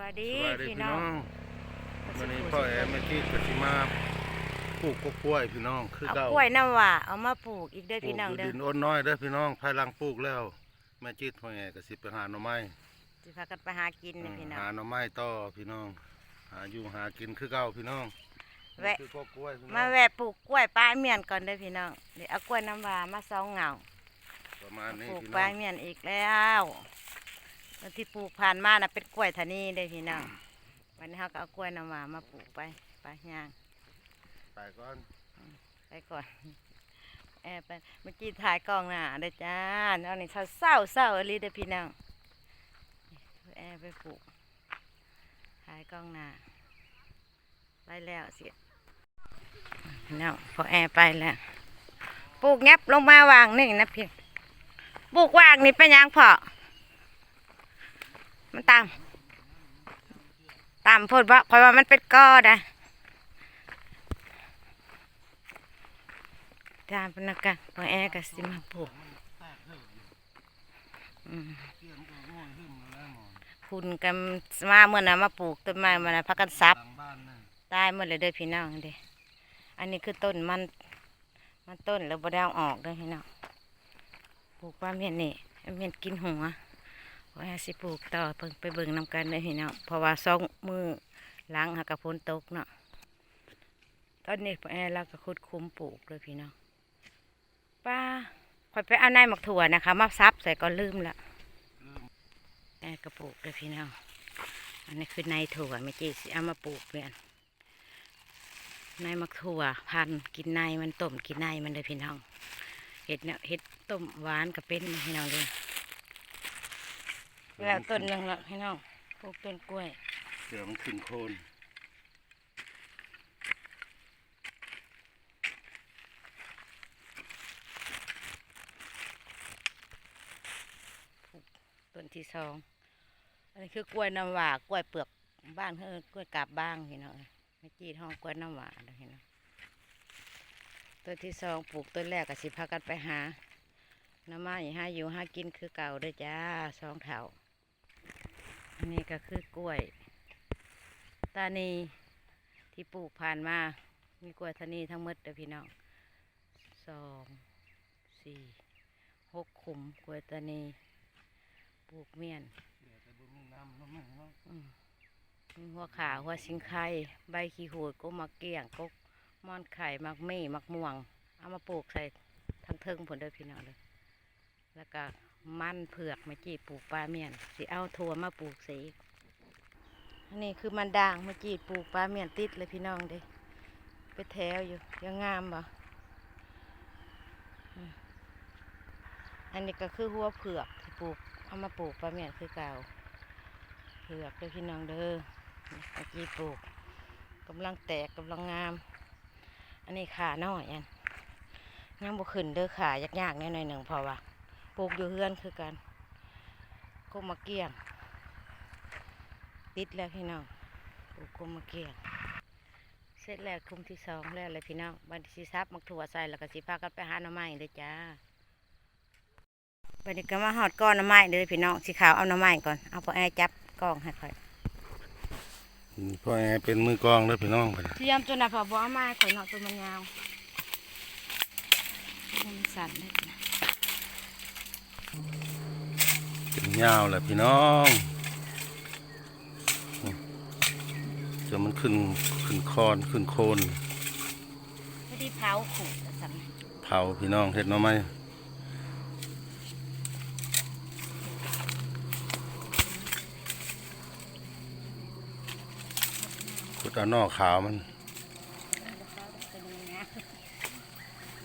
บายดีสวัสดีพี่พี่น้น้อองงวันนี้พ่อแอมแม่ที่กสิมาปลูกกล้วยพี่น้อง คือเอาเก่ากล้วยน้ำว่าเอามาปลูกอีกเด้อปลูพี่กน้องอยู่เด้อดินอ้นน้อยเด้อพี่น้องภายหลังปลูกแล้วแม่จีดพ่อแอก็สิไปหาหน่อไม้สิพากันไปหากินนี่พี่น้องหาหน่อไม้ต่อพี่น้องหาอยู่หากินคือเก่าพี่น้องแวะ นี่คือกล้วยพี่น้องมาแวะปลูกกล้วยป้ายเมียนก่อนเด้อพี่น้องเดี๋ยวเอากล้วยน้ำว่ามาซองเหงาประมาณนี้ปลูกพี่ป้าน้อยงเมียนอีกแล้ว แล้วที่ปลูกผ่านมาน่ะเป็นกล้วยทานีเด้อพี่น้องวันนี้เขาก็เอากล้วยน้ำว่ามาปลูกไปไปย่างไปก่อนไปก่อนแอบไปเมื่อกี้ถ่ายกล้องหน้าเด้อจ้าแล้วนี่เศร้าเศร้าเศร้าอหลีเด้อพี่น้องแอบไปปลูกถ่ายกล้องหน้าไปแล้วเสียพี่น้องพอแอร์ไปแล้วปลูกงับลงมาวางนี่นะพี่ปลูกวางนี่เป็นหยังพอ มันตาม ตามพูดว่าคอยว่ามันเป็นก้อนะตามพนักงานพอแอร์ก็สิมาปลูกคุณกันมาเมื่อนะมาปลูกต้นไม้มานะพักกันซับหลังบ้านน่ะตายหมดเลยเด้อพี่น้องเด้อันนี้คือต้นมัน มันต้นแล้วบ่ได้เอออกเด้อพี่น้องปลูกว่าเมียนนี่เมียนกินหัว ว่าสิปลูกต่อเพิ่งไปเบิ่งนำกันเด้อพี่น้องเพราะว่าสองมือล้างหากระพ้นตกเนาะตอนนี้แอร์เราก็คุดคุ้มปลูกเลยพี่น้องป้าคอยไปเอาในหมักถั่วนะคะ มาซับใส่ก็ลืมละแอบกระปุกเลยพี่น้องอันนี้คือในถั่วไม่จีสิเอามาปลูกเนี่ยในหมักถั่วพันกินในมันต้มกินในมันเลยพี่น้องเห็ดเนี่ยเห็ดต้มหวานกับเป็นพี่น้องเลย แล้วต้นหนึ่งละพี่น้องปลูกต้นกล้วยเดี๋ยวมันขึ้นโคนต้นที่สอง อันนี้คือกล้วยน้ำหวากล้วยเปลือกบ้านเขาเอิ้นกล้วยกาบบ้างพี่น้องไม่จีดห้องกล้วยน้ำหวาเลยพี่น้องต้นที่สองปลูกต้นแรกก็สิพากันไปหาหน้ำไม้หาอยู่หากินคือเก่าเด้วยจ้าสองเถา อันนี้ก็คือกล้วย ตานีที่ปลูกผ่านมา มีกล้วยตานีทั้งหมดเด้อพี่น้องสองสี่หกขุมกล้วยตานีปลูกเมียนเดี๋ยวจะบ่มีน้ำน้ำมันเนาะอืมมีหัวขาวหัวสิงไข่ใบขี้หูดก็มักเกี้ยงก็ม่อนไข่มักเม่มักม่วง เอามาปลูกใส่ทั้งเทิงผลเด้อพี่น้องเลยแล้วก็ มันเผือกเมาจีปลูกปลาเมียนสิเอาถั่วมาปลูกสีอันนี้คือมันด่างเมาจีปลูกปลาเมียนติดเลยพี่น้องเด้ไปแถวอยู่ยังงามบ่ะอันนี้ก็คือหัวเผือกที่ปลูกเอามาปลูกปลาเมียนคือเก่าเผือกเด้พี่น้องเด้อเมื่อกี้ปลูกกำลังแตกกำลังงาม อันนี้ขาน้อยอันยังบ่ขึ้นเด้อขายากๆแน่หน่อยหนึ่งพราะว่า ปลูกอยู่เฮือนคือกันก็มาเกี้ยง ติดแล้วพี่น้องปลูกก็มาเกี้ยง เสร็จแล้วคุมที่สองแล้วเลยพี่น้องบันทีซับมักถั่วใส่แล้วก็สิพากันไปหาหน่อไม้เด้อจ้าบันนี้ก็มาหอดก้อนหน่อไม้เด้อพี่น้องสีขาวเอาหน่อไม้ก่อนเอาพอแอร์จับกล้องให้ค่อยนี่พ่อแอเป็นมือกลองเด้อพี่น้องไปเตรียมจนน่ะพอบ่เอามาให้ข่อยเนาะตัวมันยาวมันสั่นได้จ้ะ เป็น ยาวแหละพี่น้องจนมันขึ้นขึ้นคอนขึ้นโคนพอดีเผาขูดแล้วสั่นเผาพี่น้องเฮ็ดหน่อไม้ขุดเอานอกขาวมัน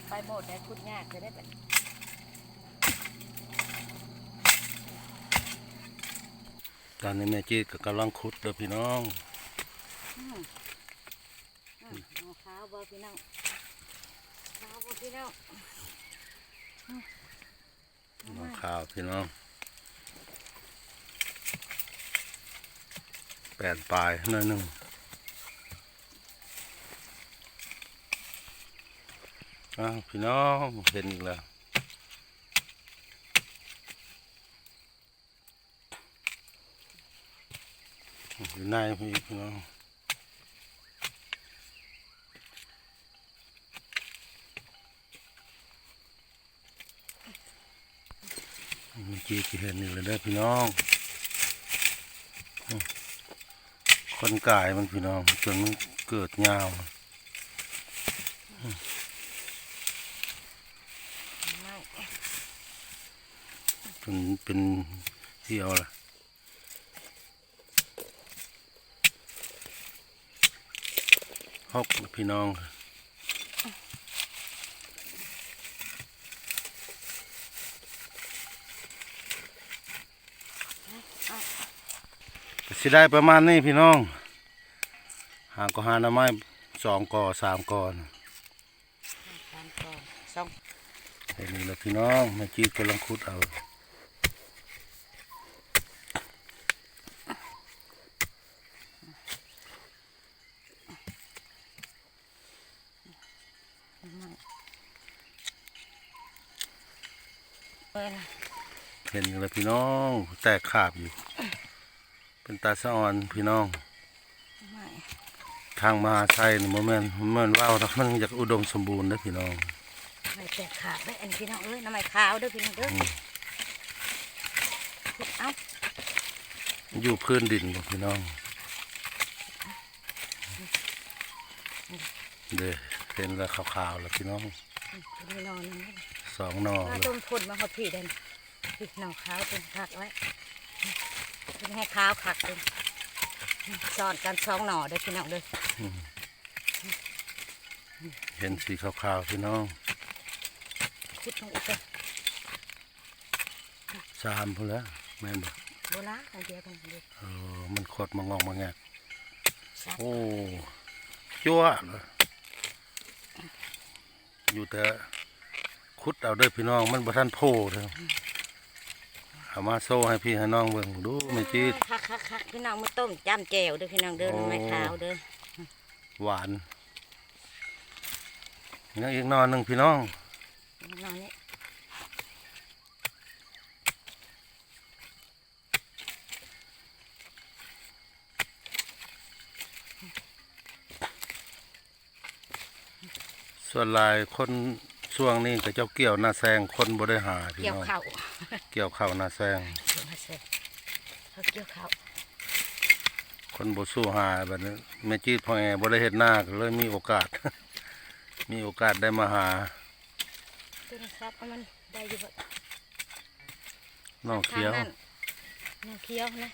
ไปโบดได้คุดยากจะได้แบบ ตอนนี้แม่จีดก็กำลังขุดเด้อพี่น้องอืมอืมเอาขาวบ่พี่น้องขาวบ่พี่น้องนอกขาวพี่น้องแปดปลายหน่อยหนึงอ้าวพี่น้องเห็นอีกแล้ว อยู่ในพี่พี่น้องเมื่อกี้ที่เห็นนี่เลยได้อพี่น้องอืมคนกายมันพี่น้องจนมันเกิดยาวไม่จนเป็นเที่ยวละ ฮอกพี่น้องก็สิได้ประมาณนี้พี่น้อง หาก็หาหน้ำไม้สองก่อสามก่อนสามก่อนสองเห็นนี่แหละพี่น้องแม่จีดกำลังขุดเอา เปิดละเห็นนี่แหละพี่น้องแตกขาบอยู่ เป็นตาสะออนพี่น้องไม่ทางมหาชัยนี่โมเมนต์เหมือนว่าวนะมันอยากอุดมสมบูรณ์นะพี่น้องไม่แตกขาดได้อันพี่น้องเอ้ยน้ำไม่ขาวเด้อพี่น้องเด้ออเอาอยู่พื้นดินบ่พี่น้อง เด้เห็นแล้วขาวๆแล้วพี่น้องพี่นอนนี่ส องหนอถ้าเลยต้มพ่นมาหดพี่เด่นพี่น้องขาวเป็นคักไว้เป็นให้ขาวคักเป็นสอนกันสองหน่อเด้อพี่น้องเด้อเห็นสีขาวๆพี่น้องคุดลงอีกเลยสามพุ่นแล้วแม่นบ่โบราณอันเดียวกันเด้อเออมันขดมางอกมาแงกซักโอ้จั่วเลยอยู่แต่ ขุดเอาเด้อพี่น้องมันบ่ทันโผล่เด้อเอามาโซ่ให้พี่ให้น้องเบิ่งดูแม่จีดคักคักคักพี่น้องมาต้มจ้ำแจ่วเด้อพี่น้องเด้อโอ้น้ำไม้ขาวเด้อหวานยังอีกหนอนหนึ่งพี่น้องน้องนี่ส่วนหลายคน ช่วงนี้ก็เจ้าเกี่ยวหน้าแซงคนบ่ได้หาพี่เกี่ยวน้องเข่าเกี่ยวข้าวหน้าแซงเกี่ยวมาเสร็จเขาเกี่ยวเข่าคนบ่สู้หาแบบนี้แม่จีดพ่อแอบ่ได้เฮ็ดหน้าก็เลยมีโอกาส มีโอกาสได้มาหาตัวนี้ครับเอามันได้อยู่บ่น้องเขียวทางนั้นน้องเขียวนะ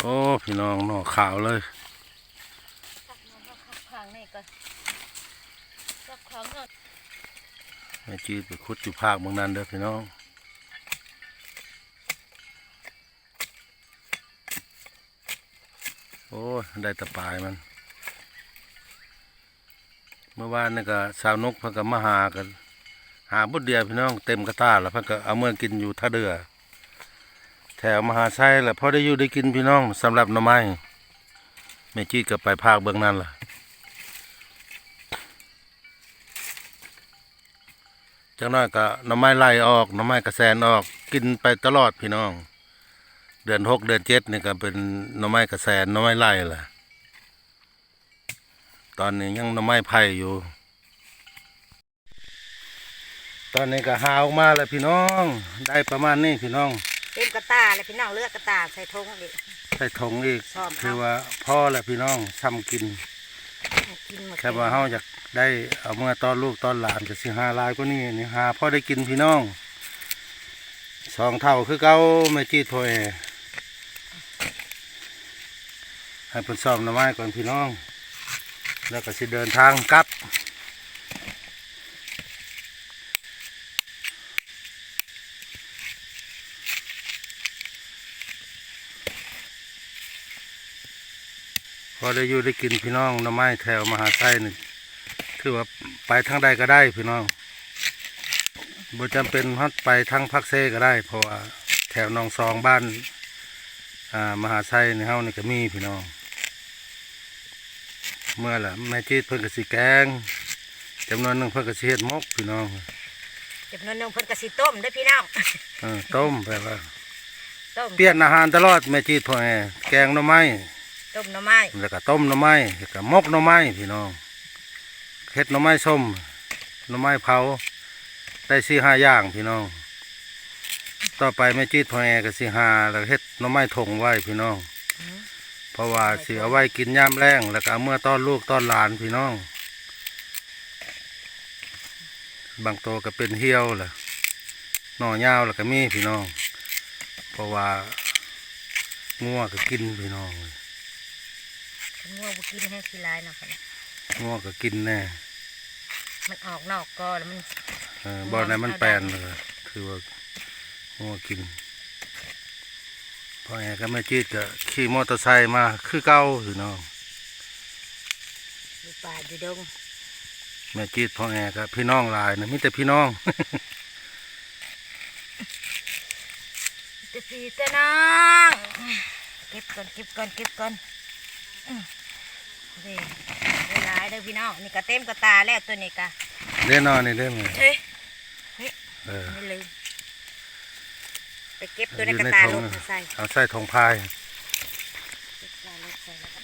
โอ้พี่น้องน้องขาวเลย ขับน้องเขาขับ ทางนี่ก็ขับของเนาแม่จีไปขุดอยู่ภาคเมืองนั้นเด้อพี่น้องโอ้ยได้แตะปายมัน เมื่อวานนี่ก็สาวนกพิ่นก็มาหากัน หาบุดเดียวพี่น้องเต็มกระตาแล้วพิ่นก็เอาเมื่อกินอยู่ท่าเรือ แถวมหาชัยแหละพอได้อยู่ได้กินพี่น้องสำหรับหน่อไม้แม่จีดก็ไปภาคเบื้องนั้นล่ะ จังน้อยก็หน่อไม้ไล่ออกหน่อไม้กระแสนออกกินไปตลอดพี่น้อง เดือนหกเดือนเจ็ดนี่ก็เป็นหน่อไม้กระแสนหน่อไม้ไล่ล่ะ ตอนนี้ยังหน่อไม้ไผ่อยู่ ตอนนี้ก็หาออกมาแล้วพี่น้อง ได้ประมาณนี้พี่น้องเต็มกระตาเลยพี่น้องเลือกกระตาใส่ทงดิใส่ถุงอีกชอบครับคือว่าพ่อแหละพี่น้องทำกิน กินหมดแค่ว่าเฮาอยากได้เอาเมื่อตอนลูกตอนหลานก็สิหาหลายกว่านี้นี่หาพ่อได้กินพี่น้องสองเท่าคือเก่าไม่จีดพ่อแอให้เพิ่นซ่อมหน้ำไม้ก่อนพี่น้อง แล้วก็สิเดินทางกลับ ได้อยู่ได้กินพี่น้องหน้ำไม้แถวมหาไส้นี่คือว่าไปทางใดก็ได้พี่น้องบ่จำเป็นฮัดไปทางพักเซก็ได้ เพราะว่าแถวหนองซองบ้านอ่ามหาไส้ในเฮานี่ก็มีพี่น้อง เมื่อล่ะแม่จีดเพิ่นก็สิแกงจำนวนหนึงเพิ่นก็สิเฮ็ดหมกพี่น้องจำนวนหนึงเพิ่นก็สิต้มเด้อพี่น้องเออต้มแบบว่าต้มเปลี่ยนอาหารตลอดแม่จีดพ่อแอแกงหน่อไม้ ต้มหน่อไม้แล้วก็ต้มหน่อไม้แล้วก็มกหน่อไม้พี่น้องเฮ็ดหน่อไม้ส้มหน่อไม้เผาได้สี่ห้าอย่างพี่น้อง ต่อไปแม่จีดพ่อแอก็สิหาแล้วเฮ็ดหน่อไม้ถงไว้พี่น้อง เพราะว่าสิเอาไว้กินยามแรงแล้วก็เมื่อต้อนลูกต้อนหลานพี่น้อง บางตัวก็เป็นเหี่ยวล่ะหน่อยาวแล้วก็มีพี่น้อง เพราะว่างัวก็กินพี่น้องฉัน ง่วงบ่กินให้ขี้ลายเนาะค่ะเนี่ยงัวก็กินแน่มันออกนอกก็แล้วมัน เออบ่อนั้นมันแปลนเลยคือว่างัวกินพ่อแอก็แม่จีดก็ขี่มอเตอร์ไซค์มาคือเก่าพี่น้องอยู่ป่าอยู่ดงแม่จีดพ่อแอก็พี่น้องหลายนะมีแต่พี่น้องแต่พี่แต่น้องเก็บก่อนเก็บก่อนเก็บก่อนอื้อ นี่ได้หลายเด้อพี่น้องนี่ก็เต็มกระตาแล้วตัวนี้ก็เล่นนอนนี่เล่นไหมเฮ้ยเออไม่ลืมไปเก็บตัวในอยู่กระในตาถุลงงมาใส่เอาใส่ทองพายเก็บกระตาลงใส่แล้วก็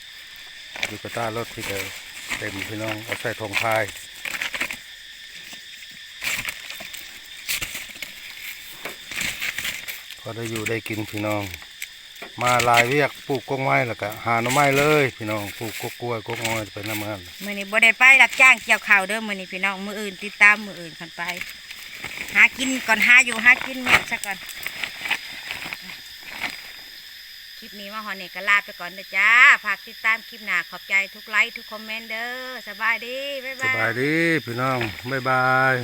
อยู่กระต้ารถที่เดิมเต็มพี่น้องเอาใส่ทองพายพอได้อยู่ได้กินพี่น้อง มาหลายเวียกปลูกกงไม้แล้วก็หาหน่อไม้เลยพี่น้องปลูกกกล้วยกกงอยไปน้ำมันมื้อนี้บ่ได้ไปรับจ้างเกี่ยวข้าวเด้อมื้อนี้พี่น้องมื้ออื่นติดตามมื้ออื่นคันไป หากินก่อนหาอยู่หากินแม่นซะก่อนคลิปนี้มาฮอนนี่ก็ลาไปก่อนเด้อจ้าฝากติดตามคลิปหน้าขอบใจทุกไลค์ทุกคอมเมนต์เด้อสบายดีบ๊ายสบายบายดีพี่น้องบ๊ายบาย